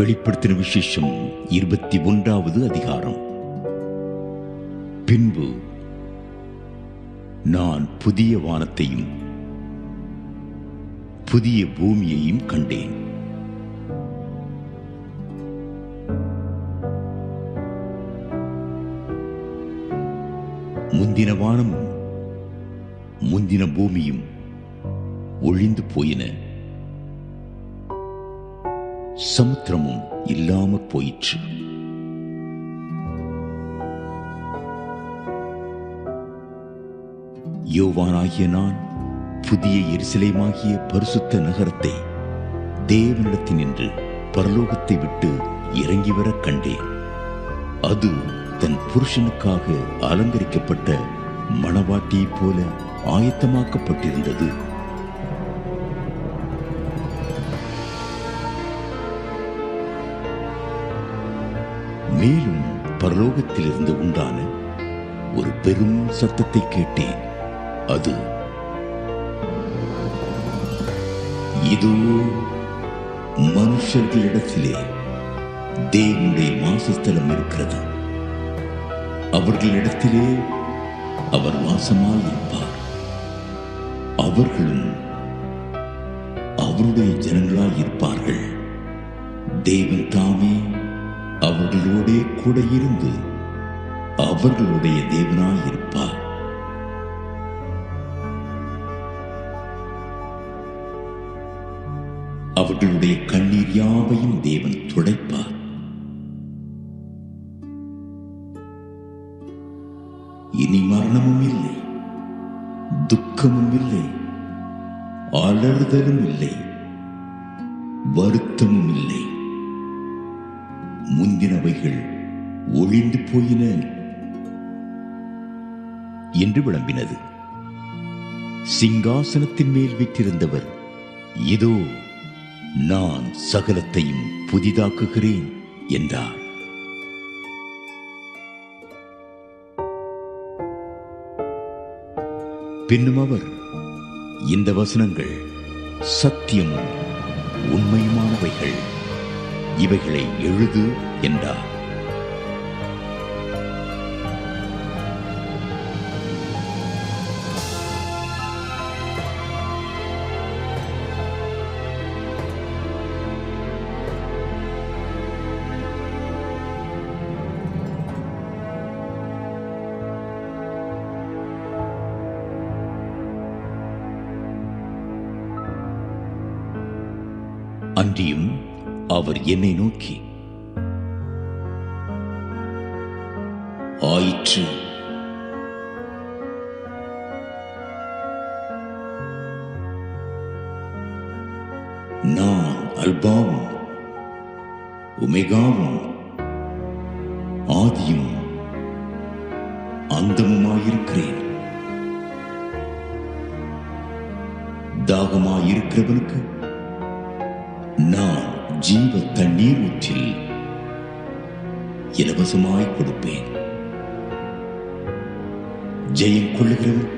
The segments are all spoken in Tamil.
வெளிப்படுத்தின விசேஷம் இருபத்தி ஒன்றாவது அதிகாரம். பின்பு நான் புதிய வானத்தையும் புதிய பூமியையும் கண்டேன். முந்தின வானமும் முந்தின பூமியும் ஒழிந்து போயின. சமுத்திரமும் இல்லாம போயிற்று. யோவானாகிய நான் புதிய எரிசிலைமாகிய பரிசுத்த நகரத்தை தேவனிடத்தில் நின்று பரலோகத்தை விட்டு இறங்கி வர கண்டேன். அது தன் புருஷனுக்காக அலங்கரிக்கப்பட்ட மணவாட்டியைப் போல ஆயத்தமாக்கப்பட்டிருந்தது. மேலும் பரலோகத்திலிருந்து உண்டான ஒரு பெரும் சத்தத்தை கேட்டேன் அது இதோ மனுஷர்களிடத்திலே தேவனுடைய வாசஸ்தலம் இருக்கிறது. அவர்களிடத்திலே அவர் வாசமாயிருப்பார் அவர்களும் அவருடைய ஜனங்களாய் இருப்பார்கள். தேவன் தாமே அவர்களோடே கூட இருந்து அவர்களுடைய தேவனாய் இருப்பார். அவர்களுடைய கண்ணீர் யாவையும் தேவன் துடைப்பார். இனி மரணமும் இல்லை துக்கமும் இல்லை அலறுதலும் இல்லை வருத்தமும் இல்லை. முந்தினவைகள் ஒழிந்து போயின என்று விளம்பினது. சிங்காசனத்தின் மேல் விற்றிருந்தவர் இதோ நான் சகலத்தையும் புதிதாக்குகிறேன் என்றார். பின்னும் அவர் இந்த வசனங்கள் சத்தியமும் உண்மையுமானவைகள். இவைகளை எழுது என்றார். அன்றியும் அவர் என்னை நோக்கி ஆயிற்று. நான் அல்பாவும் உமெகாவும் ஆதியும் அந்தமுமாயிருக்கிறேன். தாகமாயிருக்கிறவனுக்கு நான் ஜீவ தண்ணீர் ஊற்றில் இலவசமாய் கொடுப்பேன். ஜெயம் கொள்ளுகிறவன்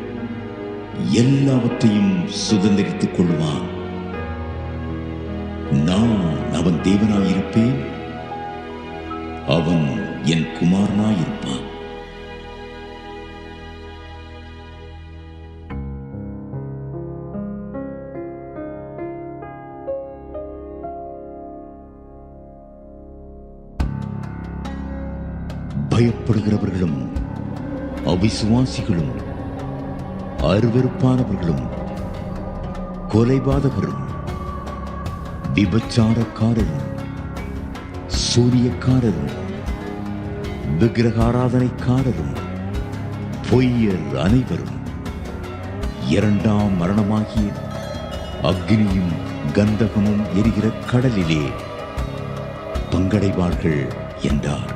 எல்லாவற்றையும் சுதந்திரித்துக் கொள்வான். நான் அவன் தேவனாயிருப்பேன் அவன் என் குமாரனாயிருப்பான் பயப்படுகிறவர்களும் அவிசுவாசிகளும் அருவருப்பானவர்களும் கொலைபாதகரும் விபச்சாரக்காரரும் சூரியக்காரரும் விக்கிரகாராதனைக்காரரும் பொய்யர் அனைவரும் இரண்டாம் மரணமாகிய அக்னியும் கந்தகமும் எரிகிற கடலிலே பங்கடைவார்கள் என்றார்.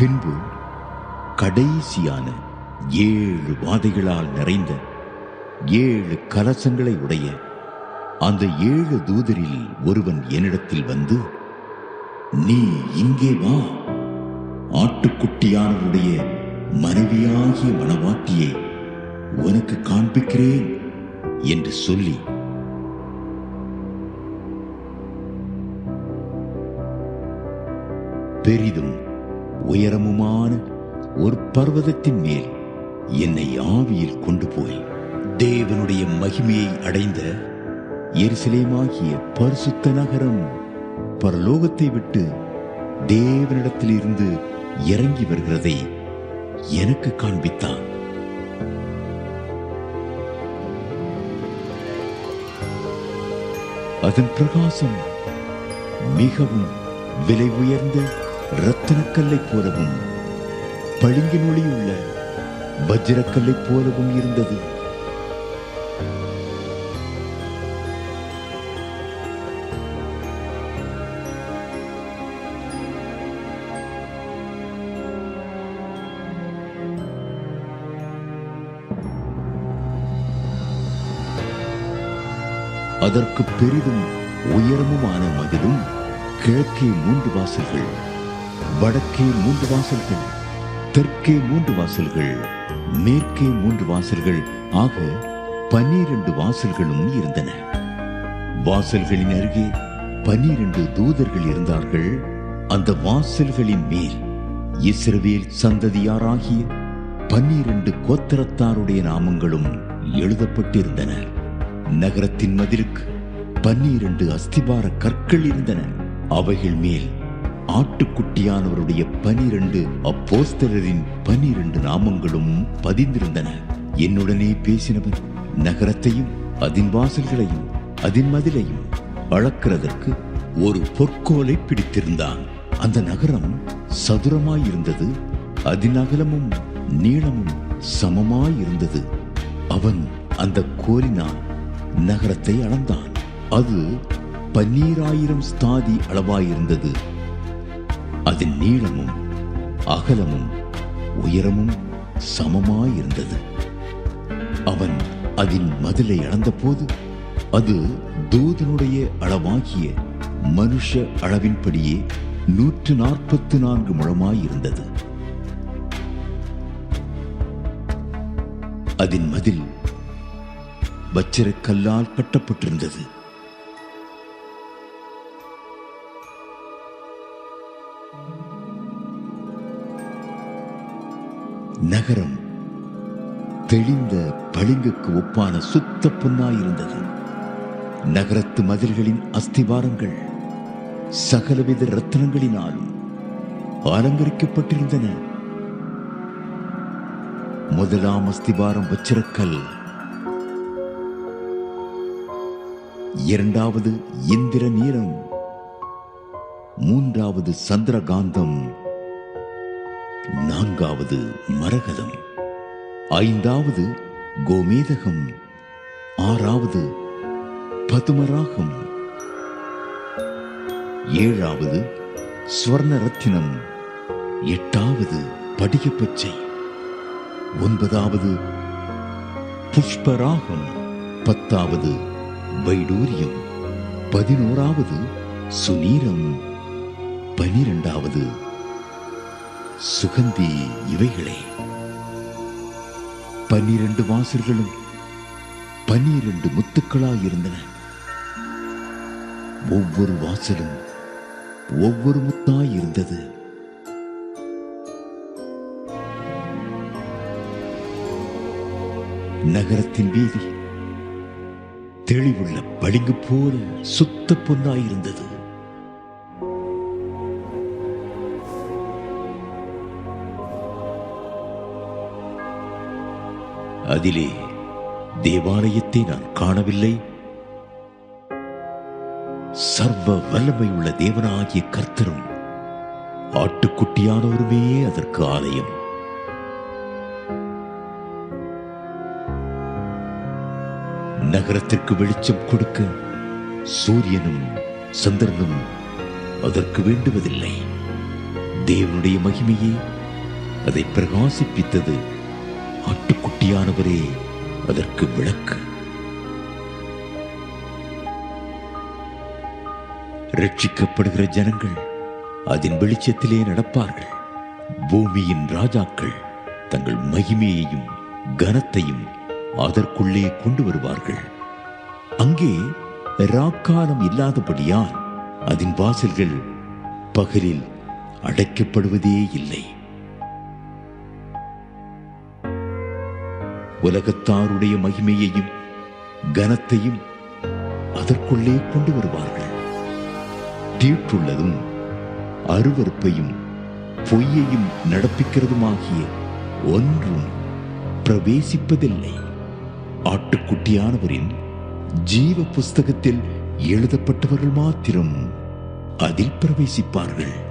பின்பு கடைசியான ஏழு வாதைகளால் நிறைந்த ஏழு கலசங்களை உடைய அந்த ஏழு தூதரில் ஒருவன் என்னிடத்தில் வந்து நீ இங்கே வா. ஆட்டுக்குட்டியானவருடைய மனைவியாகிய மனவாட்டியை உனக்கு காண்பிக்கிறேன் என்று சொல்லி பெரிதும் உயரமுமான ஒரு பர்வதத்தின் மேல் என்னை ஆவியில் கொண்டு போய் தேவனுடைய மகிமையை அடைந்த எரிசிலேமாகிய பரிசுத்த நகரம் பரலோகத்தை விட்டு தேவனிடத்திலிருந்து இறங்கி வருகிறதை எனக்கு காண்பித்தான். அதன் பிரகாசம் மிகவும் விலை உயர்ந்த இரத்தினக்கல்லைப் போலவும் பளிங்கின் ஒளியுள்ள வஜ்ரக்கல்லை போலவும் இருந்தது. அதற்கு பெரிதும் உயரமுமான மதிலும் கிழக்கே மூன்று வாசல்கள். வடக்கே மூன்று வாசல்கள் தெற்கே மூன்று வாசல்கள் மேற்கே மூன்று வாசல்கள் ஆக பன்னிரண்டு வாசல்களும் இருந்தன. வாசல்களின் அருகே பன்னிரண்டு தூதர்கள் இருந்தார்கள். அந்த வாசல்களின் மேல் இஸ்ரவேல் சந்ததியாராகிய பன்னிரண்டு கோத்திரத்தாருடைய நாமங்களும் எழுதப்பட்டிருந்தன. நகரத்தின் மதிலுக்கு பன்னிரண்டு அஸ்திபார கற்கள் இருந்தன. அவைகள் மேல் ஆட்டுக்குட்டியானவருடைய பனிரெண்டு அப்போஸ்தலரின் பனிரெண்டு நாமங்களும் பதிந்திருந்தன. என்னுடனே பேசினவர் நகரத்தையும் அதன் வாசல்களையும் அதன் மதிலையும் அளக்கிறதற்கு ஒரு பொற்கோலை பிடித்திருந்தான். அந்த நகரம் சதுரமாயிருந்தது அதன் அகலமும் நீளமும் சமமாயிருந்தது. அவன் அந்த கோலினால் நகரத்தை அளந்தான். அது பன்னீராயிரம் ஸ்தாதி அளவாயிருந்தது. அதன் நீளமும் அகலமும் உயரமும் சமமாயிருந்தது. அவன் அதன் மதிலை அளந்தபோது அது தூதனுடைய அளவாகிய மனுஷ அளவின்படியே நூற்று நாற்பத்து நான்கு முழமாயிருந்தது. அதன் மதில் வச்சிரக்கல்லால் கட்டப்பட்டிருந்தது. நகரம் தெளிந்த பளிங்குக்கு ஒப்பான சுத்த பொன்னாயிருந்தது நகரத்து மதில்களின் அஸ்திவாரங்கள் சகலவித ரத்தனங்களினாலும் அலங்கரிக்கப்பட்டிருந்தன. முதலாம் அஸ்திவாரம் வச்சிரக்கல் இரண்டாவது இந்திர நீரம் மூன்றாவது சந்திரகாந்தம் நான்காவது மரகதம் ஐந்தாவது கோமேதகம் ஆறாவது பதுமராகம் ஏழாவது ஸ்வர்ண ரத்தினம் எட்டாவது படிகப்பச்சை ஒன்பதாவது புஷ்பராகம் பத்தாவது வைடூரியம் பதினோராவது சுனீரம் பனிரெண்டாவது. சுகந்தி இவைகளே. பன்னிரண்டு வாசல்களும் பன்னிரண்டு முத்துக்களாயிருந்தன ஒவ்வொரு வாசலும் ஒவ்வொரு முத்தாயிருந்தது நகரத்தின் வீதி தெளிவுள்ள பளிங்கு போல சுத்த பொன்னாயிருந்தது அதிலே தேவாலயத்தை நான் காணவில்லை. சர்வ வல்லமை உள்ள தேவனாகிய கர்த்தரும் ஆட்டுக்குட்டியானவருமே அதற்கு ஆலயம். நகரத்திற்கு வெளிச்சம் கொடுக்க சூரியனும் சந்திரனும் அதற்கு வேண்டுவதில்லை. தேவனுடைய மகிமையே அதை பிரகாசிப்பித்தது ஆட்டுக்குட்டியானவரே அதற்கு விளக்கு. ரட்சிக்கப்படுகிற ஜனங்கள் அதன் வெளிச்சத்திலே நடப்பார்கள். பூமியின் ராஜாக்கள் தங்கள் மகிமையையும் கனத்தையும் அதற்குள்ளே கொண்டு வருவார்கள். அங்கே ராக்காலம் இல்லாதபடியால் அதன் வாசல்கள் பகலில் அடைக்கப்படுவதே இல்லை. உலகத்தாருடைய மகிமையையும் கனத்தையும் அதற்குள்ளே கொண்டு வருவார்கள். தீட்டுள்ளதும் அருவருப்பையும் பொய்யையும் நடப்பிக்கிறதுமாகிய ஒன்றும் பிரவேசிப்பதில்லை. ஆட்டுக்குட்டியானவரின் ஜீவ புஸ்தகத்தில் எழுதப்பட்டவர்கள் மாத்திரம் அதில் பிரவேசிப்பார்கள்.